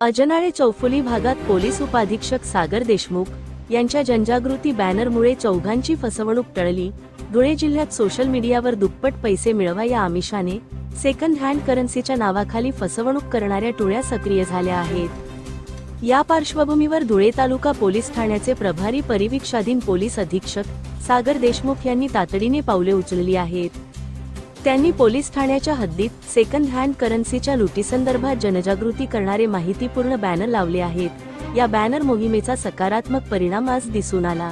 अजनाळे चौफुली भागात पोलीस उपाधीक्षक सागर देशमुख यांच्या जनजागृती बॅनरमुळे चौघांची फसवणूक टळली. धुळे जिल्ह्यात सोशल मीडियावर दुप्पट पैसे मिळवा या आमिषाने सेकंड हँड करन्सीच्या नावाखाली फसवणूक करणाऱ्या टोळ्या सक्रिय झाल्या आहेत. या पार्श्वभूमीवर धुळे तालुका पोलीस ठाण्याचे प्रभारी परिवीक्षाधीन पोलीस अधीक्षक सागर देशमुख यांनी तातडीने पावले उचलली आहेत. त्यांनी पोलीस ठाण्याच्या हद्दीत सेकंड हँड करन्सीच्या लुटीसंदर्भात जनजागृती करणारे माहितीपूर्ण बॅनर लावले आहेत. या बॅनर मोहिमेचा सकारात्मक परिणाम आज दिसून आला.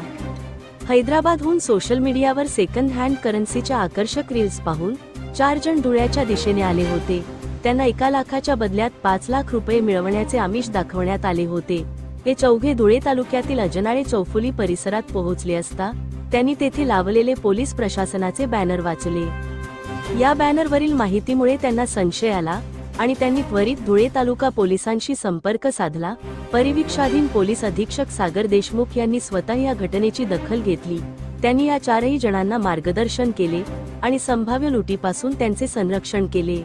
हैदराबादहून सोशल मीडियावर सेकंड हँड करन्सीच्या आकर्षक रील्स पाहून चार जण धुळ्याच्या दिशेने आले होते. त्यांना एका लाखाच्या बदल्यात पाच लाख रुपये मिळवण्याचे आमिष दाखवण्यात आले होते. हे चौघे धुळे तालुक्यातील अजनाळे चौफुली परिसरात पोहोचले असता त्यांनी तेथे लावलेले पोलीस प्रशासनाचे बॅनर वाचले. या बॅनरवरील माहितीमुळे त्यांना संशय आला आणि त्यांनी त्वरित धुळे तालुका पोलिसांशी संपर्क साधला. परिवीक्षाधीन पोलीस अधीक्षक सागर देशमुख यांनी स्वतः या घटनेची दखल घेतली. त्यांनी या चारही जणांना मार्गदर्शन केले आणि संभाव्य लुटीपासून त्यांचे संरक्षण केले.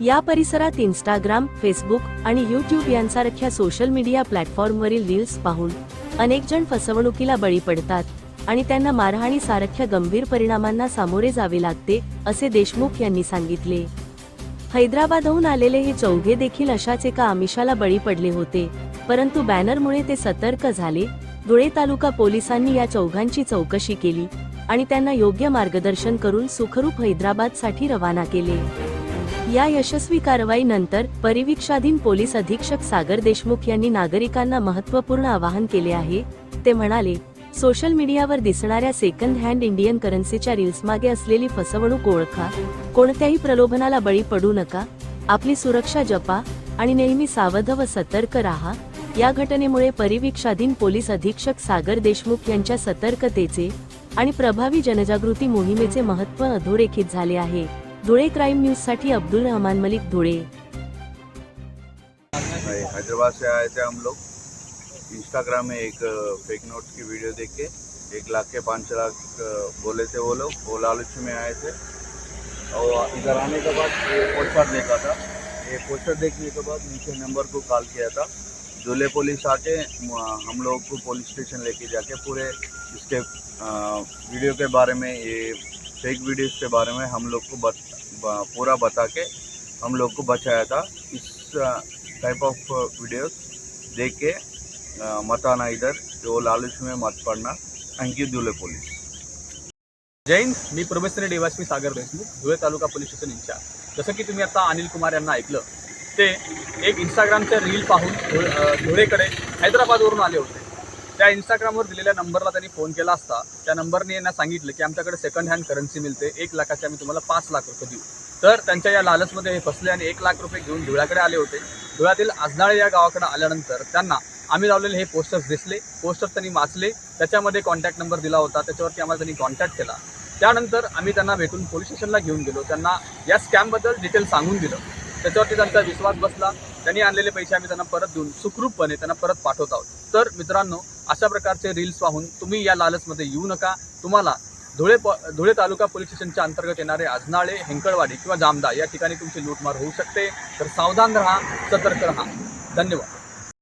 या परिसरात इंस्टाग्राम फेसबुक आणि युट्यूब यांसारख्या सोशल मीडिया प्लॅटफॉर्मवरील रील्स पाहून अनेक जण फसवणुकीला बळी पडतात. आणि त्यांना मारहाणी सारख्या गंभीर परिणामांना सामोरे जावे लागते असे देशमुख यांनी सांगितले. हैदराबादहून आलेले हे चौघे देखील अशाच एका आमिषाला बळी पडले होते परंतु बॅनरमुळे ते सतर्क झाले. धुळे तालुका पोलिसांनी या चौघांची चौकशी केली आणि त्यांना योग्य मार्गदर्शन करून सुखरूप हैदराबादसाठी रवाना केले. या यशस्वी कारवाईनंतर परिवीक्षाधीन पोलीस अधीक्षक सागर देशमुख यांनी नागरिकांना महत्त्वपूर्ण आवाहन केले आहे. ते म्हणाले सोशल मीडियावर दिसणाऱ्या सेकंड हँड इंडियन करन्सीच्या रील्स मागे असलेली फसवणूक ओळखा. कोणत्याही प्रलोभनाला बळी पडू नका. आपली सुरक्षा जपा आणि नेहमी सावध व सतर्क राहा. या घटनेमुळे परिवीक्षाधीन पोलीस अधीक्षक सागर देशमुख यांच्या सतर्कतेचे आणि प्रभावी जनजागृती मोहिमेचे महत्त्व अधोरेखित झाले आहे. धुळे क्राईम न्यूजसाठी अब्दुल रहमान मलिक धुळे. हैदराबाद से आए थे हम लोग इंस्टाग्राम में एक फेक नोट की वीडियो देख। के एक लाख के पाँच लाख बोले थे वो लोग वो लालच में आए थे। और इधर आने के बाद ये पोस्टर देखा था। ये पोस्टर देखने के बाद नीचे नंबर को कॉल किया था। दूल्हे पुलिस आके हम लोग को पुलिस स्टेशन लेके जाके पूरे इसके वीडियो के बारे में ये फेक वीडियोस के बारे में हम लोग को बत, पूरा बता के हम लोग को बचाया था। इस टाइप ऑफ़ वीडियोस देख के मताना मत आना इधर जो लालच में मत पड़ना थैंक यू दूल्हे जैन मी probationary DySP Sagar Deshmukh Dhule taluka police station incharge जसं की तुम्ही आता अनिल कुमार यांना ऐकलं ते एक इंस्टाग्रामचे रील पाहून धुळेकडे हैदराबादवरून आले होते. त्या इंस्टाग्रामवर दिलेल्या नंबरला त्यांनी फोन केला असता त्या नंबरने यांना सांगितलं की आमच्याकडे सेकंड हँड करन्सी मिळते एक लाखाची आम्ही तुम्हाला पाच लाख रुपये देऊ. तर त्यांच्या या लालचमध्ये हे फसले आणि एक लाख रुपये घेऊन धुळ्याकडे आले होते. धुळ्यातील आजनाळे या गावाकडे आल्यानंतर त्यांना आम्ही लावलेले हे पोस्टर्स दिसले. पोस्टर्स त्यांनी वाचले. त्याच्यामध्ये कॉन्टॅक्ट नंबर दिला होता. त्याच्यावरती आम्हाला त्यांनी कॉन्टॅक्ट केला. त्यानंतर आम्ही त्यांना भेटून पोलीस स्टेशनला घेऊन गेलो. त्यांना या स्कॅमबद्दल डिटेल सांगून दिलं. त्याच्यावरती त्यांचा विश्वास बसला. त्यांनी आणलेले पैसे आम्ही त्यांना परत देऊन सुखरूपपणे त्यांना परत पाठवत आहोत. तर मित्रांनो अशा प्रकारचे रील्स पाहून तुम्ही या लालचमध्ये येऊ नका. तुम्हाला धुळे प धुळे तालुका पोलीस स्टेशनच्या अंतर्गत येणारे आजनाळे हेंकळवाडी किंवा जामदा या ठिकाणी तुमची लूटमार होऊ शकते. तर सावधान राहा सतर्क राहा. धन्यवाद.